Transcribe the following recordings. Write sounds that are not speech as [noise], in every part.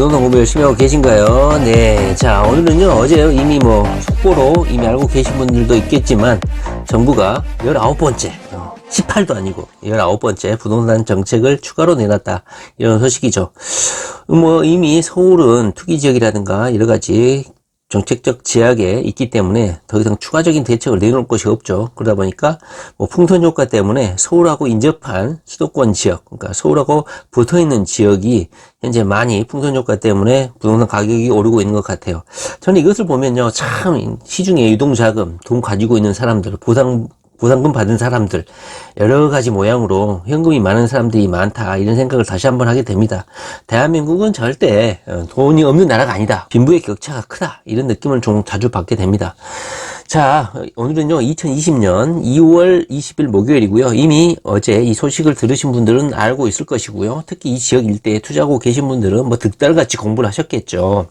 부동산 공부 열심히 하고 계신가요? 네. 자, 오늘은요, 어제 이미 뭐, 속보로 이미 알고 계신 분들도 있겠지만, 정부가 19번째, 18도 아니고, 19번째 부동산 정책을 추가로 내놨다. 이런 소식이죠. 뭐, 이미 서울은 투기 지역이라든가 여러 가지 정책적 제약에 있기 때문에 더 이상 추가적인 대책을 내놓을 것이 없죠. 그러다 보니까 뭐 풍선 효과 때문에 서울하고 인접한 수도권 지역, 그러니까 서울하고 붙어 있는 지역이 현재 많이 풍선 효과 때문에 부동산 가격이 오르고 있는 것 같아요. 저는 이것을 보면요, 참 시중에 유동 자금, 돈 가지고 있는 사람들, 보상 보상금 받은 사람들 여러 가지 모양으로 현금이 많은 사람들이 많다 이런 생각을 다시 한번 하게 됩니다. 대한민국은 절대 어, 돈이 없는 나라가 아니다. 빈부의 격차가 크다 이런 느낌을 좀 자주 받게 됩니다. 자 오늘은요 2020년 2월 20일 목요일이고요. 이미 어제 이 소식을 들으신 분들은 알고 있을 것이고요. 특히 이 지역 일대에 투자하고 계신 분들은 뭐 득달같이 공부를 하셨겠죠.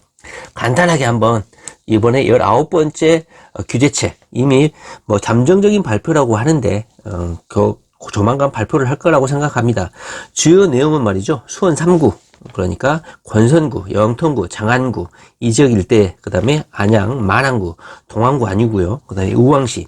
간단하게 한번 이번에 19번째 어, 규제책 이미 뭐 잠정적인 발표라고 하는데 어, 그 조만간 발표를 할 거라고 생각합니다. 주요 내용은 말이죠. 수원 3구 그러니까 권선구, 영통구, 장안구 이 지역 일대 그다음에 안양, 만안구, 동안구 아니고요. 그다음에 우왕시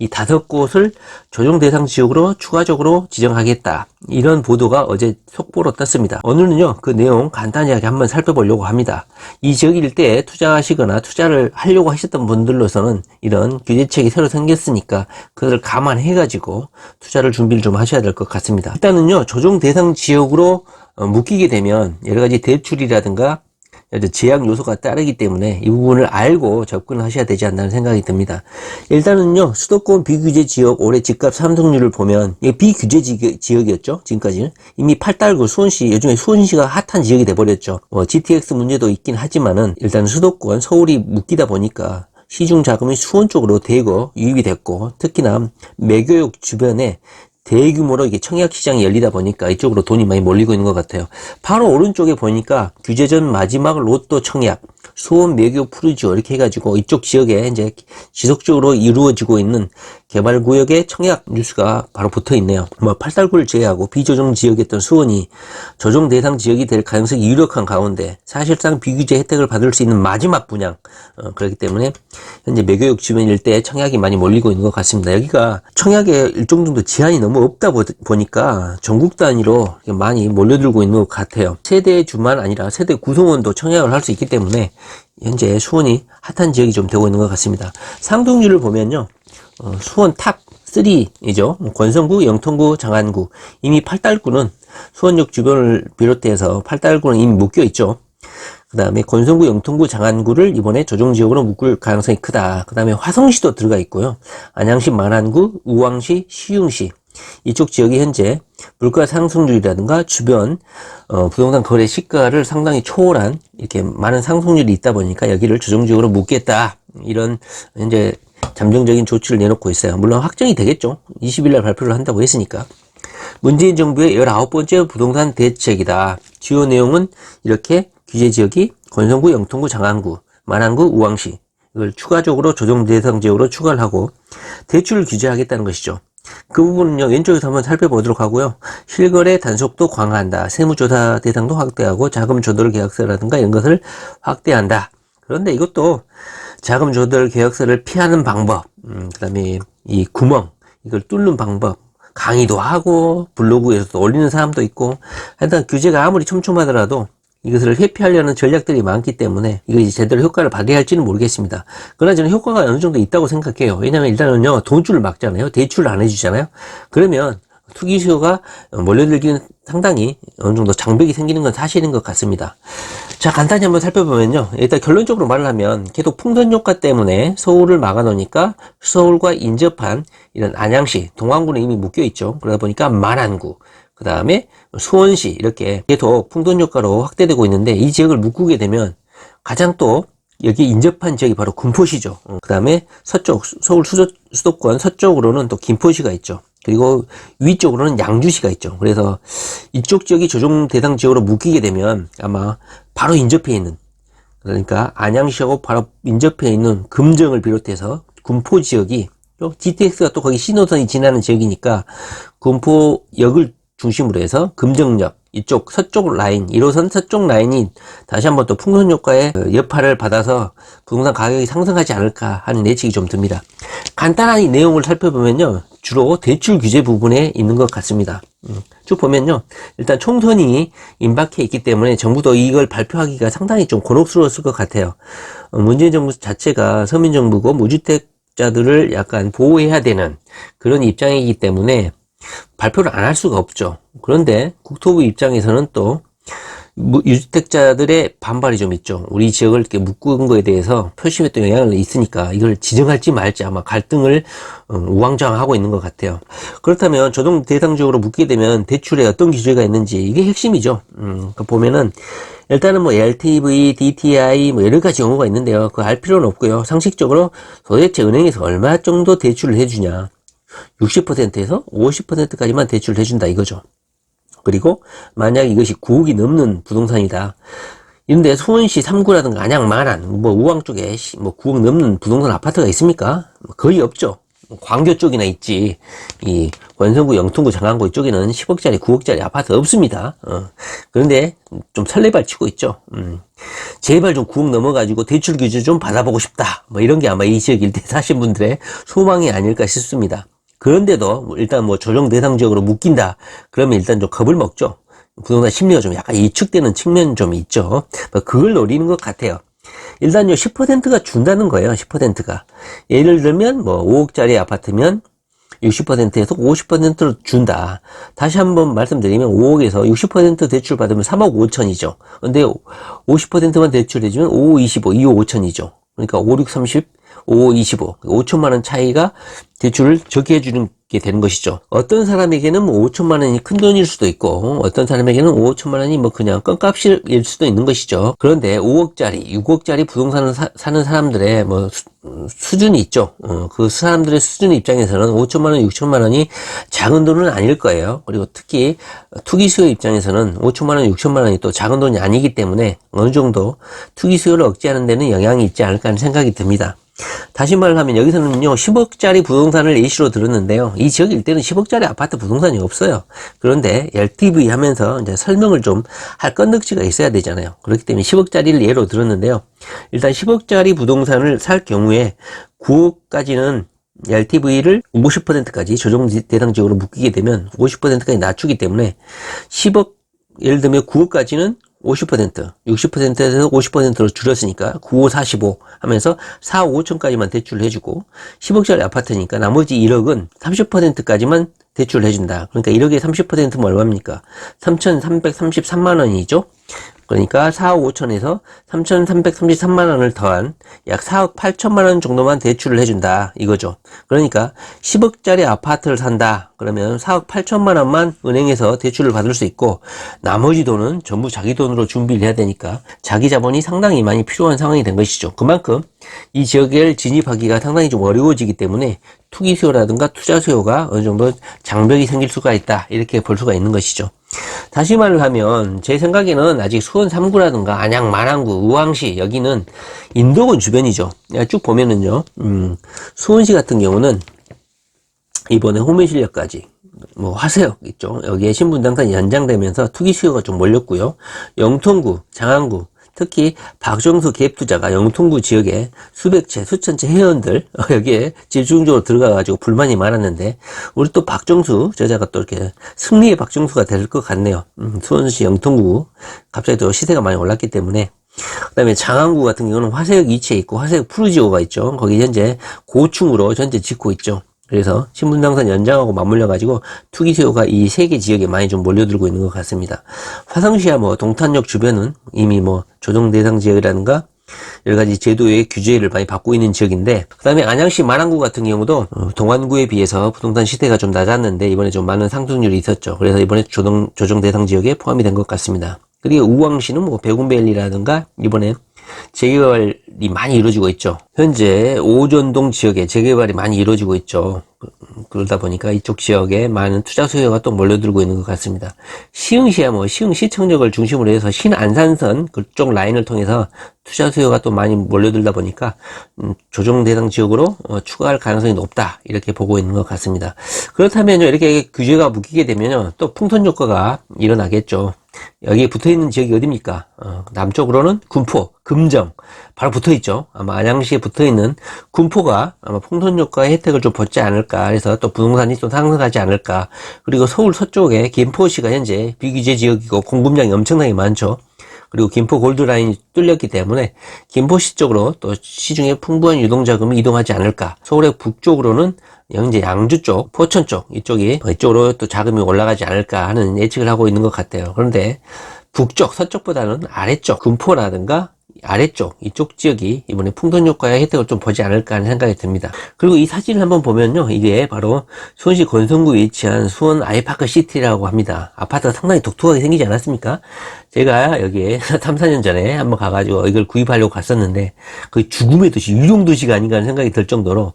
이 다섯 곳을 조정 대상 지역으로 추가적으로 지정하겠다. 이런 보도가 어제 속보로 떴습니다. 오늘은요, 그 내용 간단하게 한번 살펴보려고 합니다. 이 지역 일대에 투자하시거나 투자를 하려고 하셨던 분들로서는 이런 규제책이 새로 생겼으니까 그것을 감안해가지고 투자를 준비를 좀 하셔야 될 것 같습니다. 일단은요, 조정 대상 지역으로 어, 묶이게 되면 여러 가지 대출이라든가 제약 요소가 따르기 때문에 이 부분을 알고 접근을 하셔야 되지 않나 생각이 듭니다. 일단은요, 수도권 비규제 지역 올해 집값 상승률을 보면, 이게 비규제 지역이었죠, 지금까지는. 이미 팔달구 수원시, 요즘에 수원시가 핫한 지역이 돼버렸죠. 어, GTX 문제도 있긴 하지만은, 일단 수도권, 서울이 묶이다 보니까, 시중 자금이 수원 쪽으로 대거 유입이 됐고, 특히나 매교역 주변에 대규모로 이게 청약 시장이 열리다 보니까 이쪽으로 돈이 많이 몰리고 있는 것 같아요. 바로 오른쪽에 보니까 규제 전 마지막 로또 청약, 수원 매교 푸르지오 이렇게 해가지고 이쪽 지역에 이제 지속적으로 이루어지고 있는 개발 구역의 청약 뉴스가 바로 붙어 있네요. 뭐 팔달구를 제외하고 비조정 지역이었던 수원이 조정 대상 지역이 될 가능성이 유력한 가운데 사실상 비규제 혜택을 받을 수 있는 마지막 분양 어, 그렇기 때문에 현재 매교역 주변 일대 청약이 많이 몰리고 있는 것 같습니다. 여기가 청약에 일정 정도 제한이 너무 없다 보니까 전국 단위로 많이 몰려들고 있는 것 같아요. 세대 주만 아니라 세대 구성원도 청약을 할 수 있기 때문에 현재 수원이 핫한 지역이 좀 되고 있는 것 같습니다. 상승률을 보면요. 어, 수원 탑 3이죠. 권성구, 영통구, 장안구. 이미 팔달구는 수원역 주변을 비롯해서 팔달구는 이미 묶여 있죠. 그 다음에 권성구, 영통구, 장안구를 이번에 조정지역으로 묶을 가능성이 크다. 그 다음에 화성시도 들어가 있고요. 안양시, 만안구, 우왕시, 시흥시. 이쪽 지역이 현재 물가 상승률이라든가 주변 어, 부동산 거래 시가를 상당히 초월한 이렇게 많은 상승률이 있다 보니까 여기를 조정지역으로 묶겠다. 이런 현재 잠정적인 조치를 내놓고 있어요. 물론 확정이 되겠죠. 20일 날 발표를 한다고 했으니까. 문재인 정부의 19번째 부동산 대책이다. 주요 내용은 이렇게 규제 지역이 권성구, 영통구, 장안구, 만안구, 우왕시 이걸 추가적으로 조정 대상 지역으로 추가를 하고 대출을 규제하겠다는 것이죠. 그 부분은요, 왼쪽에서 한번 살펴보도록 하고요. 실거래 단속도 강화한다. 세무조사 대상도 확대하고 자금 조달 계약서라든가 이런 것을 확대한다. 그런데 이것도 자금 조달 계약서를 피하는 방법, 음, 그 다음에 이 구멍, 이걸 뚫는 방법, 강의도 하고, 블로그에서도 올리는 사람도 있고, 하여튼 규제가 아무리 촘촘하더라도 이것을 회피하려는 전략들이 많기 때문에 이것이 제대로 효과를 발휘 할지는 모르겠습니다. 그러나 저는 효과가 어느 정도 있다고 생각해요. 왜냐하면 일단은요, 돈줄을 막잖아요. 대출을 안 해주잖아요. 그러면 투기 수요가 몰려들기는 상당히 어느 정도 장벽이 생기는 건 사실인 것 같습니다. 자, 간단히 한번 살펴보면요. 일단 결론적으로 말을 하면 계속 풍선 효과 때문에 서울을 막아놓으니까 서울과 인접한 이런 안양시, 동안구는 이미 묶여 있죠. 그러다 보니까 만안구, 그 다음에 수원시 이렇게 계속 풍선 효과로 확대되고 있는데 이 지역을 묶게 되면 가장 또 여기 인접한 지역이 바로 군포시죠. 그 다음에 서쪽, 서울 수도, 수도권 서쪽으로는 또 김포시가 있죠. 그리고 위쪽으로는 양주시가 있죠. 그래서 이쪽 지역이 조정 대상 지역으로 묶이게 되면 아마 바로 인접해 있는 그러니까 안양시하고 바로 인접해 있는 금정을 비롯해서 군포 지역이 또 GTX가 또 거기 신호선이 지나는 지역이니까 군포역을 중심으로 해서 금정역 이쪽 서쪽 라인, 1호선 서쪽 라인이 다시 한번 또 풍선 효과의 그 여파를 받아서 부동산 가격이 상승하지 않을까 하는 예측이 좀 듭니다. 간단한 이 내용을 살펴보면요. 주로 대출 규제 부분에 있는 것 같습니다. 음, 쭉 보면요. 일단 총선이 임박해 있기 때문에 정부도 이걸 발표하기가 상당히 좀 곤혹스러웠을 것 같아요. 어, 문재인 정부 자체가 서민정부고 무주택자들을 약간 보호해야 되는 그런 입장이기 때문에 발표를 안 할 수가 없죠. 그런데 국토부 입장에서는 또 무- 유주택자들의 반발이 좀 있죠. 우리 지역을 이렇게 묶은 거에 대해서 표심에 또 영향을 있으니까 이걸 지정할지 말지 아마 갈등을 어, 우왕좌왕하고 있는 것 같아요. 그렇다면 조정 대상적으로 묶게 되면 대출에 어떤 규제가 있는지 이게 핵심이죠. 음, 그 보면은 일단은 뭐 LTV, DTI 뭐 여러 가지 용어가 있는데요. 그거 알 필요는 없고요. 상식적으로 도대체 은행에서 얼마 정도 대출을 해주냐. 60%에서 50%까지만 대출을 해준다 이거죠. 그리고 만약 이것이 9억이 넘는 부동산이다. 이런데 수원시 3구라든가 안양 마란 뭐 우왕 쪽에 시- 뭐 9억 넘는 부동산 아파트가 있습니까? 뭐 거의 없죠. 광교 쪽이나 있지. 이 원성구, 영통구, 장안구 이쪽에는 10억짜리, 9억짜리 아파트 없습니다. 어. 그런데 좀 설레발 치고 있죠. 음. 제발 좀 9억 넘어가지고 대출 규제 좀 받아보고 싶다. 뭐 이런 게 아마 이 지역 일대 사신 분들의 소망이 아닐까 싶습니다. 그런데도 뭐 일단 뭐 조정 대상 지역으로 묶인다. 그러면 일단 좀 겁을 먹죠. 부동산 심리가 좀 약간 이축되는 측면 좀 있죠. 뭐 그걸 노리는 것 같아요. 일단 요 10%가 준다는 거예요. 10%가 예를 들면 뭐 5억짜리 아파트면 60%에서 50%를 준다. 다시 한번 말씀드리면 5억에서 60% 대출 받으면 3억 5천이죠. 근데 50%만 대출해주면 5, 25, 2억 5천이죠. 그러니까 5, 6, 30, 5, 25. 5천만 원 차이가 대출을 적게 해주는 게 되는 것이죠. 어떤 사람에게는 뭐 5천만 원이 큰 돈일 수도 있고, 어떤 사람에게는 5천만 원이 뭐 그냥 껌값일 수도 있는 것이죠. 그런데 5억짜리, 6억짜리 부동산을 사, 는 사람들의 뭐 수, 수준이 있죠. 어, 그 사람들의 수준 입장에서는 5천만 원, 6천만 원이 작은 돈은 아닐 거예요. 그리고 특히 투기 수요 입장에서는 5천만 원, 6천만 원이 또 작은 돈이 아니기 때문에 어느 정도 투기 수요를 억제하는 데는 영향이 있지 않을까 하는 생각이 듭니다. 다시 말하면 여기서는요 10억짜리 부동산을 예시로 들었는데요. 이 지역 일대는 10억짜리 아파트 부동산이 없어요. 그런데 LTV 하면서 이제 설명을 좀 할 건덕지가 있어야 되잖아요. 그렇기 때문에 10억짜리를 예로 들었는데요. 일단 10억짜리 부동산을 살 경우에 9억까지는 LTV를 50%까지 조정 대상 지역으로 묶이게 되면 50%까지 낮추기 때문에 10억 예를 들면 9억까지는 50%, 60%에서 50%로 줄였으니까 9, 5, 45 하면서 4, 5천까지만 대출을 해주고 10억짜리 아파트니까 나머지 1억은 30%까지만 대출을 해준다. 그러니까 1억에 30%면 얼마입니까? 3,333만 원이죠. 그러니까 4억 5천에서 3,333만 원을 더한 약 4억 8천만 원 정도만 대출을 해준다 이거죠. 그러니까 10억짜리 아파트를 산다 그러면 4억 8천만 원만 은행에서 대출을 받을 수 있고 나머지 돈은 전부 자기 돈으로 준비를 해야 되니까 자기 자본이 상당히 많이 필요한 상황이 된 것이죠. 그만큼 이 지역에 진입하기가 상당히 좀 어려워지기 때문에 투기 수요라든가 투자 수요가 어느 정도 장벽이 생길 수가 있다 이렇게 볼 수가 있는 것이죠. 다시 말을 하면 제 생각에는 아직 수원 3구라든가 안양 마랑구 의왕시 여기는 인도군 주변이죠 쭉 보면은요 음, 수원시 같은 경우는 이번에 호매실력까지 뭐 화세역 있죠 여기에 신분당선 연장되면서 투기 수요가 좀 몰렸고요 영통구 장안구 특히 박정수 갭투자가 영통구 지역에 수백 채, 수천 채 회원들 [laughs] 여기에 집중적으로 들어가가지고 불만이 많았는데 우리 또 박정수 저자가 또 이렇게 승리의 박정수가 될 것 같네요. 음, 수원시 영통구 갑자기 또 시세가 많이 올랐기 때문에 그 다음에 장안구 같은 경우는 화세역 2채 있고 화세역 푸르지오가 있죠. 거기 현재 고층으로 현재 짓고 있죠. 그래서 신분당선 연장하고 맞물려 가지고 투기 수요가 이 세 개 지역에 많이 좀 몰려들고 있는 것 같습니다. 화성시야 뭐 동탄역 주변은 이미 뭐 조정 대상 지역이라든가 여러 가지 제도의 규제를 많이 받고 있는 지역인데 그다음에 안양시 마랑구 같은 경우도 어, 동안구에 비해서 부동산 시세가 좀 낮았는데 이번에 좀 많은 상승률이 있었죠. 그래서 이번에 조정 조정 대상 지역에 포함이 된 것 같습니다. 그리고 우왕시는 뭐 백운밸리라든가 이번에 재개발이 많이 이루어지고 있죠. 현재 오전동 지역에 재개발이 많이 이루어지고 있죠. 그러다 보니까 이쪽 지역에 많은 투자 수요가 또 몰려들고 있는 것 같습니다. 시흥시야 뭐 시흥 시청역을 중심으로 해서 신안산선 그쪽 라인을 통해서 투자 수요가 또 많이 몰려들다 보니까 음, 조정 대상 지역으로 어, 추가할 가능성이 높다 이렇게 보고 있는 것 같습니다. 그렇다면요 이렇게 규제가 묶이게 되면요 또 풍선 효과가 일어나겠죠. 여기에 붙어 있는 지역이 어디입니까? 어, 남쪽으로는 군포, 금정 바로 붙어 있죠. 아마 안양시에 붙어 있는 군포가 아마 풍선 효과의 혜택을 좀 받지 않을까. 그래서 또 부동산이 좀 상승하지 않을까. 그리고 서울 서쪽에 김포시가 현재 비규제 지역이고 공급량이 엄청나게 많죠. 그리고 김포 골드라인이 뚫렸기 때문에 김포시 쪽으로 또 시중에 풍부한 유동자금이 이동하지 않을까. 서울의 북쪽으로는 영제 양주 쪽, 포천 쪽 이쪽이 이쪽으로 또 자금이 올라가지 않을까 하는 예측을 하고 있는 것 같아요. 그런데 북쪽, 서쪽보다는 아래쪽, 금포라든가 아래쪽 이쪽 지역이 이번에 풍선 효과의 혜택을 좀 보지 않을까 하는 생각이 듭니다. 그리고 이 사진을 한번 보면요. 이게 바로 수원시 권성구에 위치한 수원 아이파크 시티라고 합니다. 아파트가 상당히 독특하게 생기지 않았습니까? 제가 여기에 [laughs] 3, 4년 전에 한번 가가지고 이걸 구입하려고 갔었는데 그 죽음의 도시, 유령 도시가 아닌가 하는 생각이 들 정도로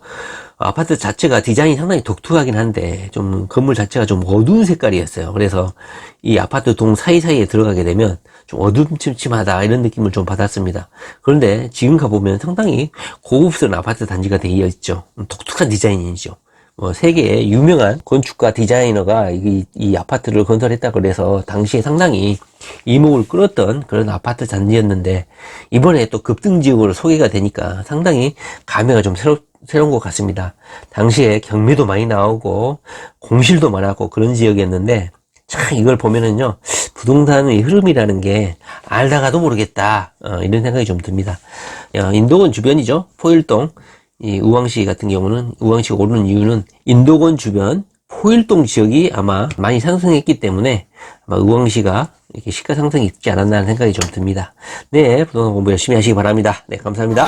아파트 자체가 디자인이 상당히 독특하긴 한데 좀 건물 자체가 좀 어두운 색깔이었어요. 그래서 이 아파트 동 사이사이에 들어가게 되면 좀 어둠침침하다 이런 느낌을 좀 받았습니다. 그런데 지금 가보면 상당히 고급스러운 아파트 단지가 되어 있죠. 음, 독특한 디자인이죠. 뭐 세계의 유명한 건축가 디자이너가 이, 이 아파트를 건설했다 그래서 당시에 상당히 이목을 끌었던 그런 아파트 단지였는데 이번에 또 급등 지역으로 소개가 되니까 상당히 감회가 좀 새롭 새로운 것 같습니다. 당시에 경매도 많이 나오고 공실도 많았고 그런 지역이었는데 참 이걸 보면은요 부동산의 흐름이라는 게 알다가도 모르겠다 어, 이런 생각이 좀 듭니다. 어, 인도권 주변이죠 포일동 이 우왕시 같은 경우는 우왕시가 오르는 이유는 인도권 주변 포일동 지역이 아마 많이 상승했기 때문에 아마 우왕시가 이렇게 시가 상승이 있지 않았나 하는 생각이 좀 듭니다. 네 부동산 공부 열심히 하시기 바랍니다. 네 감사합니다.